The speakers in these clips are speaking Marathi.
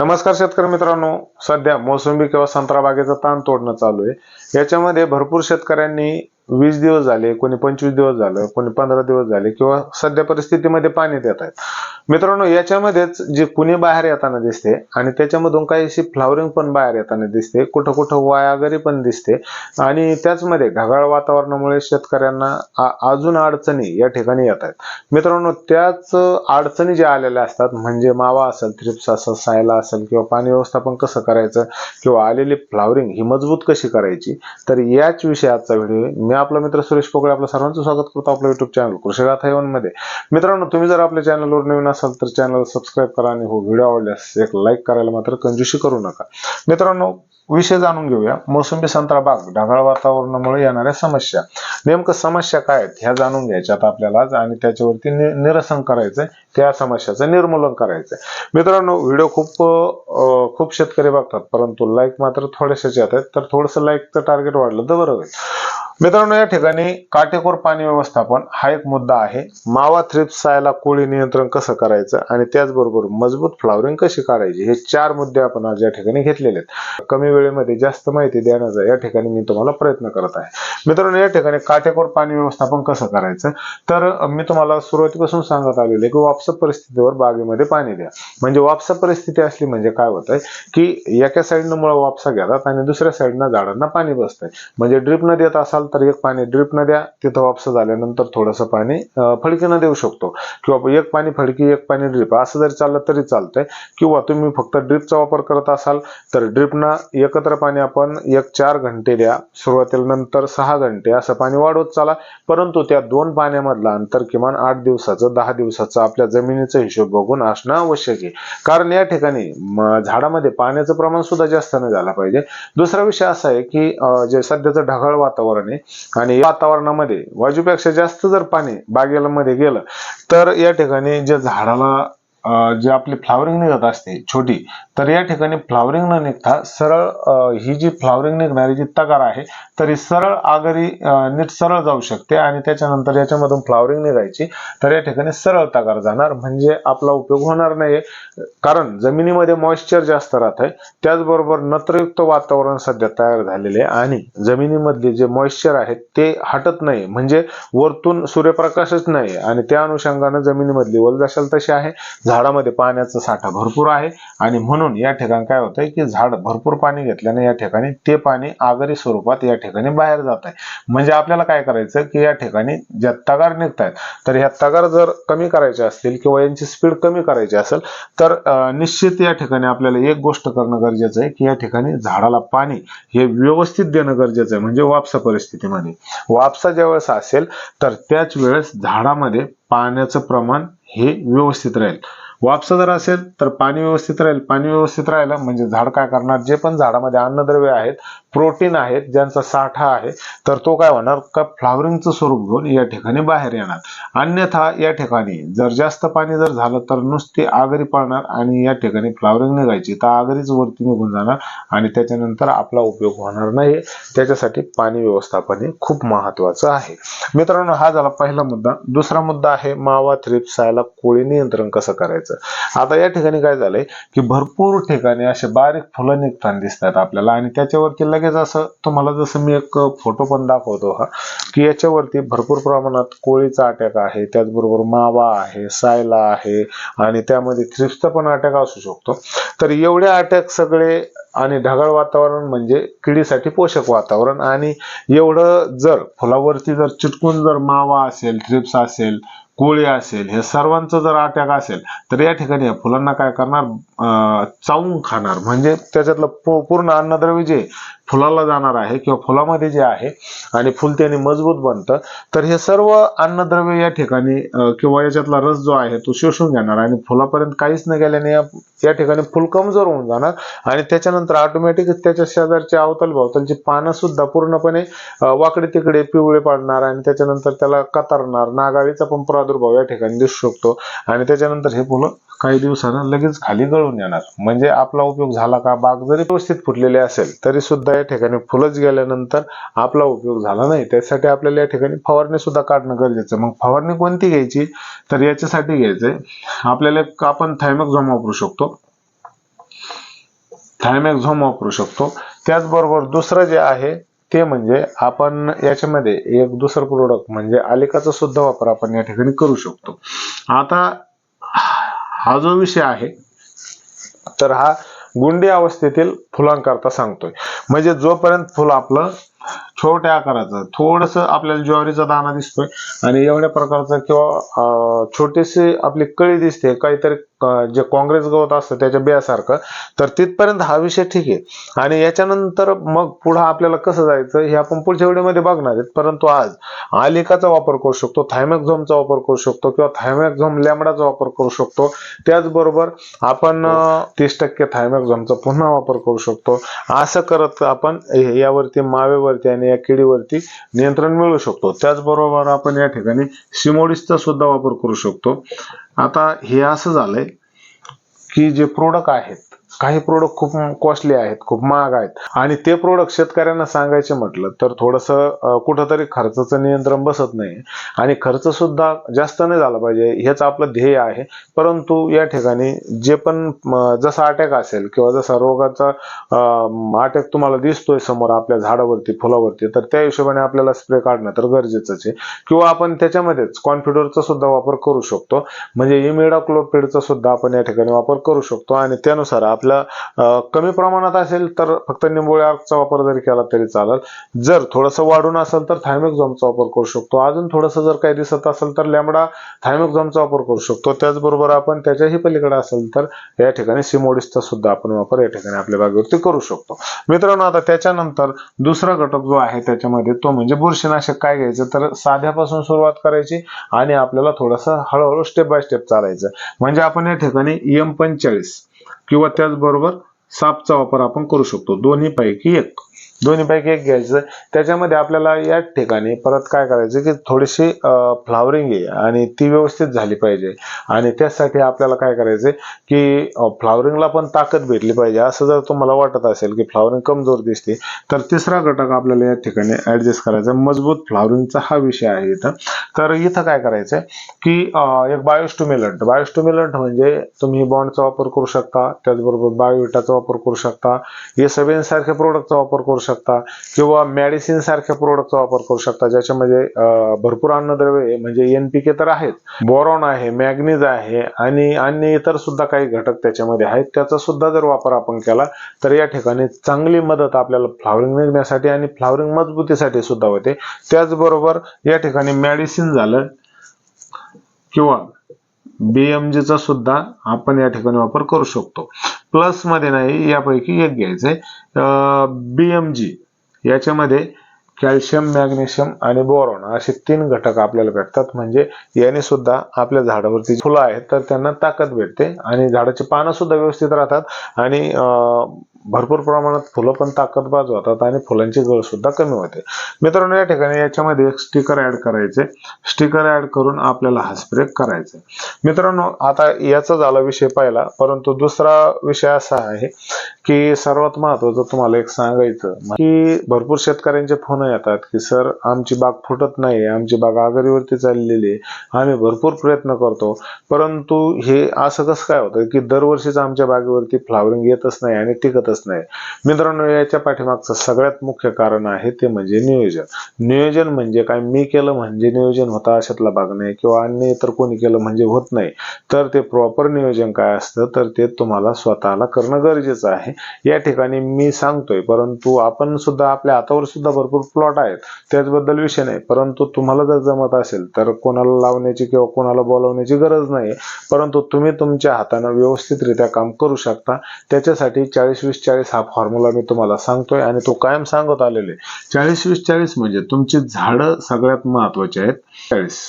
नमस्कार शेतकरी मित्रांनो. सध्या मोसंबी किंवा संत्रा बागेचा ताण तोडणं चालू आहे. याच्यामध्ये भरपूर शेतकऱ्यांनी वीस दिवस झाले कोणी पंचवीस दिवस झालं कोणी पंधरा दिवस झाले किंवा सध्या परिस्थितीमध्ये पाणी देत आहेत. मित्रांनो याच्यामध्येच जे कुणी बाहेर येताना दिसते आणि त्याच्यामधून काहीशी फ्लावरिंग पण बाहेर येताना दिसते कुठं कुठं वायागरी पण दिसते आणि त्याचमध्ये ढगाळ वातावरणामुळे शेतकऱ्यांना अजून अडचणी या ठिकाणी येत आहेत. मित्रांनो त्याच अडचणी ज्या आलेल्या असतात म्हणजे मावा असेल थ्रिप्स असेल सायला असेल किंवा पाणी व्यवस्थापन कसं करायचं किंवा आलेली फ्लावरिंग ही मजबूत कशी करायची तर याच विषयाचा व्हिडिओ मी आपला मित्र सुरेश पोकळे आपलं सर्वांचं स्वागत करतो आपल्या युट्यूब चॅनल कृषी कृषीगाथा मध्ये. मित्रांनो तुम्ही जर आपल्या चॅनलवर नवीन असाल तर चॅनल सबस्क्राईब करा आणि हो व्हिडिओ आवडल्यास एक लाईक करायला मात्र कंजूशी करू नका. मित्रांनो विषय जाणून घेऊया. मोसंबी संत्रा बाग ढगाळ वातावरणामुळे येणाऱ्या समस्या. नेमकं समस्या काय आहेत ह्या जाणून घ्यायच्यात आपल्याला आणि त्याच्यावरती निरसन करायचंय. त्या समस्याचं निर्मूलन करायचंय. मित्रांनो व्हिडिओ खूप खूप शेतकरी बघतात परंतु लाईक मात्र थोडेसेच येत आहेत तर थोडंसं लाईकचं टार्गेट वाढलं तर बरं होईल. मित्रांनो या ठिकाणी काटेकोर पाणी व्यवस्थापन हा एक मुद्दा आहे. मावा थ्रिप्स सायला कोळी नियंत्रण कसं करायचं आणि त्याचबरोबर मजबूत फ्लावरिंग कशी काढायची हे चार मुद्दे आपण आज या ठिकाणी घेतलेले आहेत. कमी वेळेमध्ये जास्त माहिती देण्याचा या ठिकाणी मी तुम्हाला प्रयत्न करत आहे. मित्रांनो या ठिकाणी काटेकोर पाणी व्यवस्थापन कसं करायचं? तर मी तुम्हाला सुरुवातीपासून सांगत आलेले की वापसा परिस्थितीवर बागेमध्ये पाणी द्या. म्हणजे वापसा परिस्थिती असली म्हणजे काय होत आहे की एका साईडनं मुळं वापसा घेतात आणि दुसऱ्या साईडनं झाडांना पाणी बसतंय. म्हणजे ड्रिप न देत असाल झाल्यानंतर एक पाणी ड्रिप न द्या तिथं वापस झाल्यानंतर थोडंसं पाणी फडकीनं देऊ शकतो. किंवा एक पाणी फडकी एक पाणी ड्रिप असं जरी चाललं तरी चालतंय. किंवा तुम्ही फक्त ड्रिपचा वापर करत असाल तर ड्रिपनं एकत्र पाणी आपण एक चार घंटे द्या. सुरुवातीला नंतर सहा घंटे असं पाणी वाढवत चाला. परंतु त्या दोन पाण्यामधलं अंतर किमान आठ दिवसाचं दहा दिवसाचं आपल्या जमिनीचा हिशोब बघून असणं आवश्यक आहे. कारण या ठिकाणी झाडामध्ये पाण्याचं प्रमाण सुद्धा जास्त नाही झालं पाहिजे. दुसरा विषय असा आहे की जे सध्याचं ढगाळ वातावरण आहे आणि वातावरणामध्ये वाजूपेक्षा जास्त जर पाणी बागेला मध्ये गेलं तर या ठिकाणी जे झाडाला जे आपली फ्लावरिंग निघत असते छोटी तर या ठिकाणी फ्लावरिंग न निघता सरळ ही जी फ्लावरिंग निघणारी जी तगार आहे तरी सरळ आगरी नीट सरळ जाऊ शकते आणि त्याच्यानंतर याच्यामधून फ्लावरिंग निघायची तर या ठिकाणी सरळ तगार जाणार. म्हणजे आपला उपयोग होणार नाही कारण जमिनीमध्ये मॉइश्चर जास्त राहत आहे त्याचबरोबर नत्रयुक्त वातावरण सध्या तयार झालेले आहे आणि जमिनीमधले जे मॉइश्चर आहे ते हटत नाही म्हणजे वरतून सूर्यप्रकाशच नाही आणि त्या अनुषंगानं जमिनीमधली वल जशाल तशी आहे. झाडामध्ये पाण्याचा साठा भरपूर आहे. आणि म्हणून या ठिकाणी काय होतंय की झाड भरपूर पाणी घेतल्याने या ठिकाणी ते पाणी आगरी स्वरूपात या ठिकाणी बाहेर जात आहे. म्हणजे आपल्याला काय करायचं की या ठिकाणी ज्या तगार निघतायत तर ह्या तगार जर कमी करायच्या असतील किंवा यांची स्पीड कमी करायची असेल तर निश्चित या ठिकाणी आपल्याला एक गोष्ट करणं गरजेचं आहे की या ठिकाणी झाडाला पाणी हे व्यवस्थित देणं गरजेचं आहे. म्हणजे वापसा परिस्थितीमध्ये. वापसा ज्यावेळेस असेल तर त्याच वेळेस झाडामध्ये पाण्याचं प्रमाण हे व्यवस्थित राहील. वापसा जर असेल तर पाणी व्यवस्थित राहील. पाणी व्यवस्थित राहिलं म्हणजे झाड काय करणार? जे पण झाडामध्ये अन्नद्रव्य आहेत प्रोटीन आहेत ज्यांचा साठा आहे तर तो काय होणार? का फ्लावरिंगचं स्वरूप घेऊन या ठिकाणी बाहेर येणार. अन्यथा या ठिकाणी जर जास्त पाणी जर झालं तर नुसती आगरी पडणार आणि या ठिकाणी फ्लावरिंग निघायची. तर आगरीच वरती निघून जाणार आणि त्याच्यानंतर आपला उपयोग होणार नाही त्याच्यासाठी पाणी व्यवस्थापन हे खूप महत्वाचं आहे. मित्रांनो हा झाला पहिला मुद्दा. दुसरा मुद्दा आहे मावा थ्रिप्सायला कोळी नियंत्रण कसं करायचं? आता या ठिकाणी काय झालंय की भरपूर ठिकाणी असे बारीक फुलं निघताना दिसतात आपल्याला आणि त्याच्यावरती लगेच असं तुम्हाला जसं मी एक फोटो पण दाखवतो हा की याच्यावरती भरपूर प्रमाणात कोळीचा अटॅक आहे त्याचबरोबर मावा आहे सायला आहे आणि त्यामध्ये थ्रिप्सचा पण अटॅक असू शकतो. तर एवढे अटॅक सगळे आणि ढगाळ वातावरण म्हणजे किडीसाठी पोषक वातावरण. आणि एवढं जर फुलावरती जर चिटकून जर मावा असेल थ्रिप्स असेल कोळी असेल हे सर्वांचं जर अटॅक असेल तर या ठिकाणी या फुलांना काय करणार? अं, चावून खाणार. म्हणजे त्याच्यातलं पूर्ण अन्नद्रव्य जे फुलाला जाणार आहे किंवा फुलामध्ये जे आहे आणि फुल त्याने मजबूत बनतं तर हे सर्व अन्नद्रव्य या ठिकाणी किंवा याच्यातला रस जो आहे तो शोषून घेणार. आणि फुलापर्यंत काहीच न गेल्याने या या ठिकाणी फुल कमजोर होऊन जाणार. आणि त्याच्यानंतर ऑटोमॅटिक त्याच्या शेजारची अवतल भावतलची पानं सुद्धा पूर्णपणे वाकडे तिकडे पिवळे पाडणार आणि त्याच्यानंतर त्याला कतारणार. नागाळीचा पण प्रादुर्भाव या ठिकाणी दिसू शकतो. आणि त्याच्यानंतर हे फुलं काही दिवसानं लगेच खाली गळून येणार. म्हणजे आपला उपयोग झाला का? बाग जरी व्यवस्थित फुटलेली असेल तरी सुद्धा या ठिकाणी फुलंच गेल्यानंतर आपला उपयोग झाला नाही. त्यासाठी आपल्याला या ठिकाणी फवारणी सुद्धा काढणं गरजेचं मग फवारणी कोणती घ्यायची? तर याच्यासाठी घ्यायचंय. आपल्याला आपण आपण थायमॅक्झॉम वापरू शकतो. थायमॅक्झोम वापरू शकतो. त्याचबरोबर दुसरं जे आहे ते म्हणजे आपण याच्यामध्ये एक दुसरं प्रोडक्ट म्हणजे आलेखाचा सुद्धा वापर आपण या ठिकाणी करू शकतो. आता हा जो विषय आहे तर हा गुंडी अवस्थेतील फुलांकरता सांगतोय. म्हणजे जोपर्यंत फुल आपलं छोट्या आकाराचं थोडस आपल्याला ज्वारीचा दाना दिसतोय आणि एवढ्या प्रकारचं किंवा अं, छोटीशी आपली कळी दिसते काहीतरी जे काँग्रेस गवत असतं त्याच्या बियासारखं तर तिथपर्यंत हा विषय ठीक आहे. आणि याच्यानंतर मग पुढे आपल्याला कसं जायचं हे आपण पुढच्या व्हिडिओमध्ये बघणार आहेत. परंतु आज आलिकाचा वापर करू शकतो थायमॅक्झोमचा वापर करू शकतो किंवा थायमॅक्झोम लॅमडाचा वापर करू शकतो. त्याचबरोबर आपण तीस टक्के थायमॅक्झोमचा पुन्हा वापर करू शकतो. असं करत आपण यावरती मावेवरती आणि या किडीवरती नियंत्रण मिळवू शकतो. त्याचबरोबर आपण या ठिकाणी सिमोडिसचा सुद्धा वापर करू शकतो. आता हे असं झालंय की जे प्रोडक्ट आहेत काही प्रोडक्ट खूप कॉस्टली आहेत खूप महाग आहेत. आणि ते प्रोडक्ट शेतकऱ्यांना सांगायचे म्हटलं तर थोडंसं कुठंतरी खर्चाचं नियंत्रण बसत नाही. आणि खर्च सुद्धा जास्त नाही झाला पाहिजे हेच आपलं ध्येय आहे. परंतु या ठिकाणी जे पण जसा अटॅक असेल किंवा जसा रोगाचा अटॅक तुम्हाला दिसतोय समोर आपल्या झाडावरती फुलावरती तर त्या हिशोबाने आपल्याला स्प्रे काढणं तर गरजेचंच आहे. किंवा आपण त्याच्यामध्येच कॉन्फिडरचा सुद्धा वापर करू शकतो. म्हणजे इमिडाक्लोपिडचा सुद्धा आपण या ठिकाणी वापर करू शकतो. आणि त्यानुसार आपल्या अं, कमी प्रमाणात असेल तर फक्त निंबोळी आर्कचा वापर जरी केला तरी चालेल. जर थोडंसं वाढून असेल तर थायमेक्झॉमचा वापर करू शकतो. अजून थोडंसं जर काही दिसत असेल तर लॅमडा थायमेक्झॉमचा वापर करू शकतो. त्याचबरोबर आपण त्याच्याही पलीकडे असेल तर या ठिकाणी सिमोडिसचा सुद्धा आपण वापर या ठिकाणी आपल्या बागेवरती करू शकतो. मित्रांनो आता त्याच्यानंतर दुसरा घटक जो आहे त्याच्यामध्ये तो म्हणजे बुरशीनाशक काय घ्यायचं? तर साध्यापासून सुरुवात करायची आणि आपल्याला थोडंसं हळूहळू स्टेप बाय स्टेप चालायचं. म्हणजे आपण या ठिकाणी एम पंचेचाळीस किंवा त्याचबरोबर सापचा वापर आपण करू शकतो. दोन्ही पैकी एक. दोन्हीपैकी एक घ्यायचं. त्याच्यामध्ये आपल्याला या ठिकाणी परत काय करायचं की थोडीशी फ्लावरिंग आहे आणि ती व्यवस्थित झाली पाहिजे. आणि त्यासाठी आपल्याला काय करायचं की फ्लावरिंगला पण ताकद भेटली पाहिजे. असं जर तुम्हाला वाटत असेल की फ्लावरिंग कमजोर दिसते तर तिसरा घटक आपल्याला या ठिकाणी ऍडजस्ट करायचा मजबूत फ्लावरिंगचा हा विषय आहे इथं. तर इथं काय करायचंय की एक बायोस्टुमिलंट बायोस्टुमिलंट म्हणजे तुम्ही बॉन्डचा वापर करू शकता त्याचबरोबर बायोविटाचा वापर करू शकता हे सगळ्यांसारख्या प्रोडक्टचा वापर करू शकता. किंवा मेडिसिन सारख्या प्रोडक्टचा वापर करू शकता ज्याच्यामध्ये भरपूर अन्नद्रव्य म्हणजे एनपीके तर आहेत. बोरॉन आहे मॅग्नीज आहे आणि अन्य इतर सुद्धा काही घटक त्याच्यामध्ये आहेत. त्याचा सुद्धा जर वापर आपण केला तर या ठिकाणी चांगली मदत आपल्याला फ्लावरिंग निघण्यासाठी आणि फ्लावरिंग मजबूतीसाठी सुद्धा होते. त्याचबरोबर या ठिकाणी मेडिसिन झालं किंवा बीएमजीचा चा सुद्धा आपण या ठिकाणी वापर करू शकतो. प्लसमध्ये नाही यापैकी एक घ्यायचंय. बीएमजी याच्यामध्ये कॅल्शियम मॅग्नेशियम आणि बोरॉन असे तीन घटक आपल्याला भेटतात. म्हणजे याने सुद्धा आपल्या झाडावरती फुलं आहेत तर त्यांना ताकद भेटते आणि झाडाची पानं सुद्धा व्यवस्थित राहतात. आणि भरपूर प्रमाणात फुलं पण ताकदबाज होतात आणि फुलांची गळ सुद्धा कमी होते. मित्रांनो या ठिकाणी याच्यामध्ये एक स्टिकर ऍड करायचे. स्टिकर ऍड करून आपल्याला हा स्प्रे करायचा. मित्रांनो आता याचा झाला विषय पाहिला परंतु दुसरा विषय असा आहे की सर्वात महत्वाचं तुम्हाला एक सांगायचं म्हणजे की भरपूर शेतकऱ्यांचे फोन येतात की सर आमची बाग फुटत नाही आमची बाग आघाडीवरती चाललेली आहे आम्ही भरपूर प्रयत्न करतो. परंतु हे असं कसं काय होतं की दरवर्षीच आमच्या बागेवरती फ्लावरिंग येतच नाही आणि टिकतच नाही. मित्रांनो याच्या पाठीमागचं सगळ्यात मुख्य कारण आहे ते म्हणजे नियोजन. नियोजन म्हणजे काय? मी केलं म्हणजे नियोजन होता अशातला भाग नाही किंवा अन्य इतर कोणी केलं म्हणजे होत नाही. तर ते प्रॉपर नियोजन काय असतं? तर ते तुम्हाला स्वतःला करणं गरजेचं आहे. या ठिकाणी मी सांगतोय परंतु आपण सुद्धा आपल्या हातावर सुद्धा भरपूर प्लॉट आहेत. त्याचबद्दल विषय नाही. परंतु तुम्हाला जर जमत असेल तर कोणाला लावण्याची किंवा कोणाला बोलवण्याची गरज नाही परंतु तुम्ही तुमच्या हातानं व्यवस्थितरित्या काम करू शकता. त्याच्यासाठी चाळीस वीस चाळीस हा फॉर्म्युला मी तुम्हाला सांगतोय आणि तो कायम सांगत आलेले चाळीस वीस चाळीस म्हणजे तुमची झाडं सगळ्यात महत्वाची आहेत. चाळीस.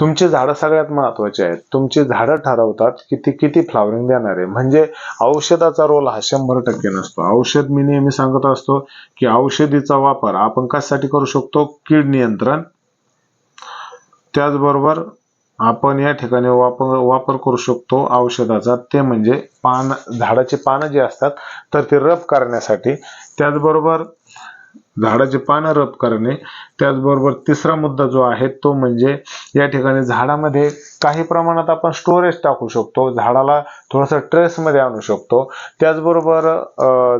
तुमची झाडं सगळ्यात महत्वाची आहेत. तुमची झाडं ठरवतात की ती किती फ्लावरिंग देणार आहे. म्हणजे औषधाचा रोल हा शंभर टक्के नसतो. औषध मी नेहमी सांगत असतो की औषधीचा वापर आपण कशासाठी करू शकतो? कीड नियंत्रण. त्याचबरोबर आपण या ठिकाणी वापर वापर करू शकतो औषधाचा. ते म्हणजे पान झाडाचे पानं जे असतात तर ते रब करण्यासाठी. त्याचबरोबर झाडाची पानं रब करणे. त्याचबरोबर तिसरा मुद्दा जो आहे तो म्हणजे या ठिकाणी झाडामध्ये काही प्रमाणात आपण स्टोरेज टाकू शकतो. झाडाला थोडंसं ट्रेसमध्ये आणू शकतो. त्याचबरोबर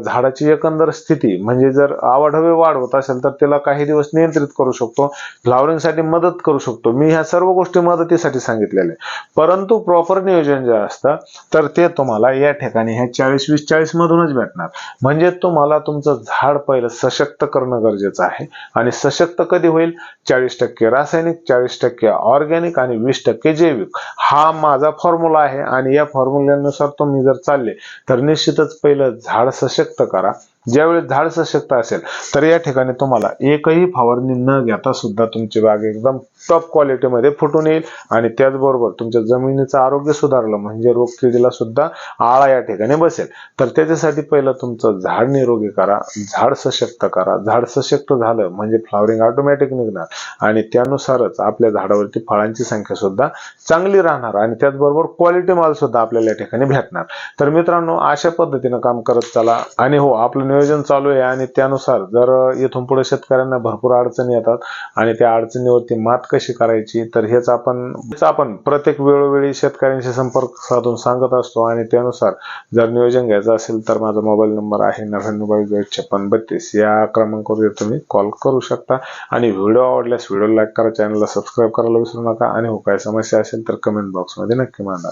झाडाची एकंदर स्थिती म्हणजे जर आवाढवे वाढ होत असेल तर त्याला काही दिवस नियंत्रित करू शकतो. फ्लावरिंगसाठी मदत करू शकतो. मी ह्या सर्व गोष्टी मदतीसाठी सांगितलेल्या परंतु प्रॉपर नियोजन जे असतं तर ते तुम्हाला या ठिकाणी ह्या चाळीस वीस चाळीस मधूनच भेटणार. म्हणजे तुम्हाला तुमचं झाड पहिलं सशक्त करणं गरजेचं आहे. आणि सशक्त कधी होईल? चाळीस टक्के रासायनिक चाळीस टक्के ऑर्गॅनिक आणि वीस टक्के जैविक. हा माझा फॉर्म्युला आहे आणि या फॉर्म्युल्यानुसार तुम्ही जर चालले तर निश्चितच पहिलं झाड सशक्त करा. ज्यावेळी झाड सशक्त असेल तर या ठिकाणी तुम्हाला एकही फवारणी न घेता सुद्धा तुमची बाग एकदम टॉप क्वालिटीमध्ये फुटून येईल. आणि त्याचबरोबर तुमच्या जमिनीचं आरोग्य सुधारलं म्हणजे रोग किडीला सुद्धा आळा या ठिकाणी बसेल. तर त्याच्यासाठी पहिलं तुमचं झाड निरोगी करा झाड सशक्त करा. झाड सशक्त झालं म्हणजे फ्लॉवरिंग ऑटोमॅटिक निघणार. आणि त्यानुसारच आपल्या झाडावरती फळांची संख्या सुद्धा चांगली राहणार. आणि त्याचबरोबर क्वालिटी माल सुद्धा आपल्याला या ठिकाणी भेटणार. तर मित्रांनो अशा पद्धतीनं काम करत चला. आणि हो आपलं नियोजन चालू आहे आणि त्यानुसार जर इथून पुढे शेतकऱ्यांना भरपूर अडचणी येतात आणि त्या अडचणीवरती मात कशी करायची तर हेच आपण आपण प्रत्येक वेळोवेळी शेतकऱ्यांशी संपर्क साधून सांगत असतो. आणि त्यानुसार जर नियोजन घ्यायचं असेल तर माझा मोबाईल नंबर आहे नव्याण्णव बावीस छप्पन बत्तीस. या क्रमांकावर तुम्ही कॉल करू शकता. आणि व्हिडिओ आवडल्यास व्हिडिओ लाईक करा चॅनलला सबस्क्राईब करायला विसरू नका. आणि हो काय समस्या असेल तर कमेंट बॉक्समध्ये नक्की मांडा.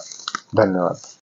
धन्यवाद.